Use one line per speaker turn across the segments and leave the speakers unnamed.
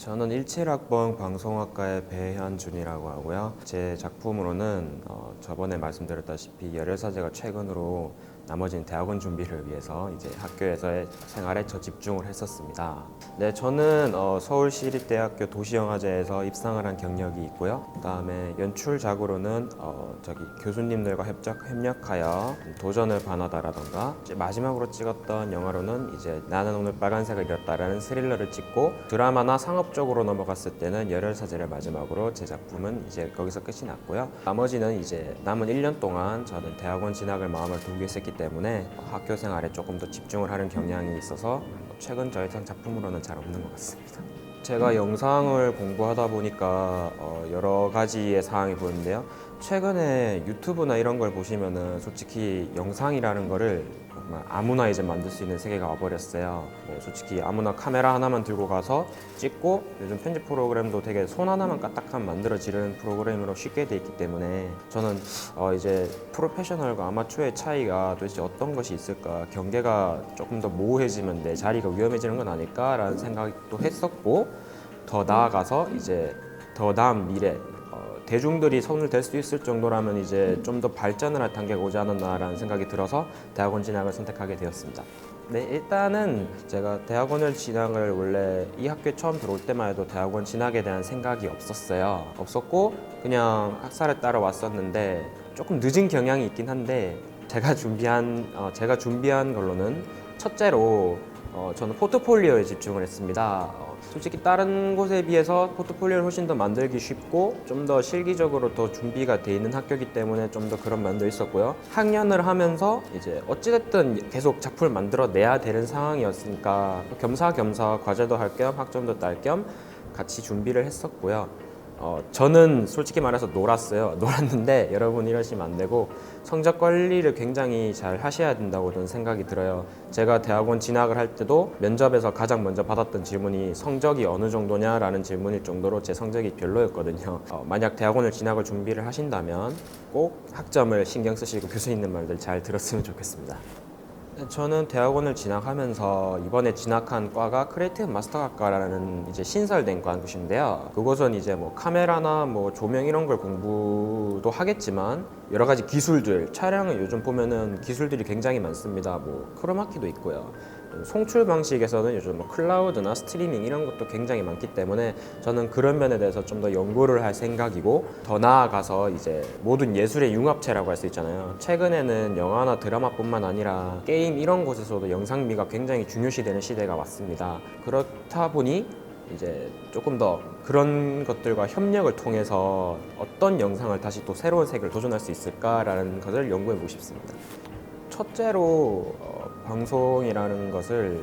저는 17학번 방송학과의 배현준이라고 하고요. 제 작품으로는 어, 저번에 말씀드렸다시피 열혈사제가 최근으로 나머지는 대학원 준비를 위해서 이제 학교에서의 생활에 저 집중을 했었습니다. 네, 저는 어, 서울시립대학교 도시영화제에서 입상을 한 경력이 있고요. 그다음에 연출작으로는 어, 저기 교수님들과 협작 협력하여 도전을 반하다라던가 마지막으로 찍었던 영화로는 이제 나는 오늘 빨간색을 잃었다라는 스릴러를 찍고 드라마나 상업 쪽으로 넘어갔을 때는 열혈 사제를 마지막으로 제 작품은 이제 거기서 끝이 났고요. 나머지는 이제 남은 1년 동안 저는 대학원 진학을 마음을 두고 있었기 때문에 학교 생활에 조금 더 집중을 하는 경향이 있어서 최근 저희 작품으로는 잘 없는 것 같습니다. 제가 영상을 공부하다 보니까 어, 여러 가지의 사항이 보이는데요. 최근에 유튜브나 이런 걸 보시면은 솔직히 영상이라는 거를 정말 아무나 이제 만들 수 있는 세계가 와버렸어요. 뭐 솔직히 아무나 카메라 하나만 들고 가서 찍고 요즘 편집 프로그램도 되게 손 하나만 까딱하면 만들어지는 프로그램으로 쉽게 돼 있기 때문에 저는 어 이제 프로페셔널과 아마추어의 차이가 도대체 어떤 것이 있을까 경계가 조금 더 모호해지면 내 자리가 위험해지는 건 아닐까라는 생각도 했었고 더 나아가서 이제 더 나은 미래 어, 대중들이 손을 댈 수 있을 정도라면 이제 좀 더 발전을 할 단계가 오지 않았나라는 생각이 들어서 대학원 진학을 선택하게 되었습니다. 네, 일단은 제가 대학원을 진학을 원래 이 학교에 처음 들어올 때만 해도 대학원 진학에 대한 생각이 없었어요. 없었고 그냥 학사를 따라 왔었는데 조금 늦은 경향이 있긴 한데 제가 준비한 어, 제가 준비한 걸로는 첫째로 어, 저는 포트폴리오에 집중을 했습니다. 어, 솔직히 다른 곳에 비해서 포트폴리오를 훨씬 더 만들기 쉽고 좀 더 실기적으로 더 준비가 돼 있는 학교이기 때문에 좀 더 그런 면도 있었고요. 학년을 하면서 이제 어찌됐든 계속 작품을 만들어내야 되는 상황이었으니까 겸사겸사 과제도 할 겸 학점도 딸 겸 같이 준비를 했었고요. 어, 저는 솔직히 말해서 놀았어요. 놀았는데 여러분 이러시면 안 되고 성적 관리를 굉장히 잘 하셔야 된다고 저는 생각이 들어요. 제가 대학원 진학을 할 때도 면접에서 가장 먼저 받았던 질문이 성적이 어느 정도냐라는 질문일 정도로 제 성적이 별로였거든요. 어, 만약 대학원을 진학을 준비를 하신다면 꼭 학점을 신경 쓰시고 교수 있는 말들 잘 들었으면 좋겠습니다. 저는 대학원을 진학하면서 이번에 진학한 과가 크리에이티브 마스터학과라는 이제 신설된 과인데요. 그곳은 이제 뭐 카메라나 뭐 조명 이런 걸 공부도 하겠지만 여러 가지 기술들 촬영을 요즘 보면은 기술들이 굉장히 많습니다. 뭐 크로마키도 있고요. 송출 방식에서는 요즘 뭐 클라우드나 스트리밍 이런 것도 굉장히 많기 때문에 저는 그런 면에 대해서 좀 더 연구를 할 생각이고 더 나아가서 이제 모든 예술의 융합체라고 할 수 있잖아요. 최근에는 영화나 드라마뿐만 아니라 게임 이런 곳에서도 영상미가 굉장히 중요시되는 시대가 왔습니다. 그렇다 보니 이제 조금 더 그런 것들과 협력을 통해서 어떤 영상을 다시 또 새로운 세계를 도전할 수 있을까라는 것을 연구해 보고 싶습니다. 첫째로 어, 방송이라는 것을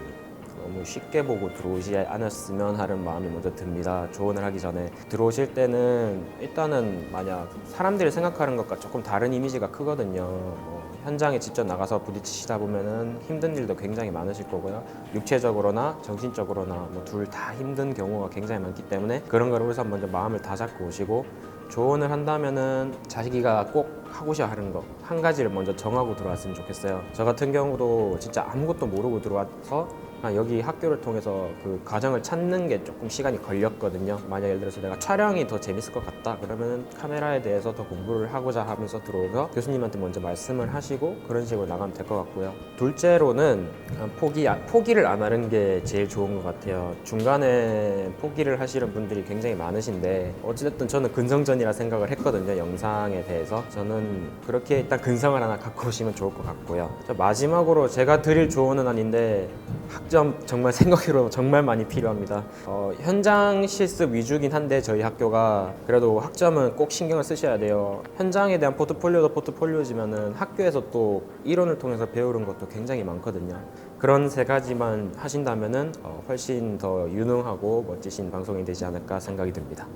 너무 쉽게 보고 들어오지 않았으면 하는 마음이 먼저 듭니다. 조언을 하기 전에 들어오실 때는 일단은 만약 사람들이 생각하는 것과 조금 다른 이미지가 크거든요. 뭐 현장에 직접 나가서 부딪히시다 보면은 힘든 일도 굉장히 많으실 거고요. 육체적으로나 정신적으로나 뭐 둘 다 힘든 경우가 굉장히 많기 때문에 그런 걸 우선 먼저 마음을 다잡고 오시고 조언을 한다면은 자기가 꼭 하고 싶어 하는 거 한 가지를 먼저 정하고 들어왔으면 좋겠어요. 저 같은 경우도 진짜 아무것도 모르고 들어와서 여기 학교를 통해서 그 과정을 찾는 게 조금 시간이 걸렸거든요. 만약 예를 들어서 내가 촬영이 더 재밌을 것 같다 그러면 카메라에 대해서 더 공부를 하고자 하면서 들어오서 교수님한테 먼저 말씀을 하시고 그런 식으로 나가면 될 것 같고요. 둘째로는 포기 포기를 안 하는 게 제일 좋은 것 같아요. 중간에 포기를 하시는 분들이 굉장히 많으신데 어찌됐든 저는 근성전 이라 생각을 했거든요. 영상에 대해서 저는 그렇게 일단 근성을 하나 갖고 오시면 좋을 것 같고요. 자, 마지막으로 제가 드릴 조언은 아닌데 학점 정말 생각으로 정말 많이 필요합니다. 어, 현장 실습 위주긴 한데 저희 학교가 그래도 학점은 꼭 신경을 쓰셔야 돼요. 현장에 대한 포트폴리오도 포트폴리오지만은 학교에서 또 이론을 통해서 배우는 것도 굉장히 많거든요. 그런 세 가지만 하신다면은 어, 훨씬 더 유능하고 멋지신 방송이 되지 않을까 생각이 듭니다.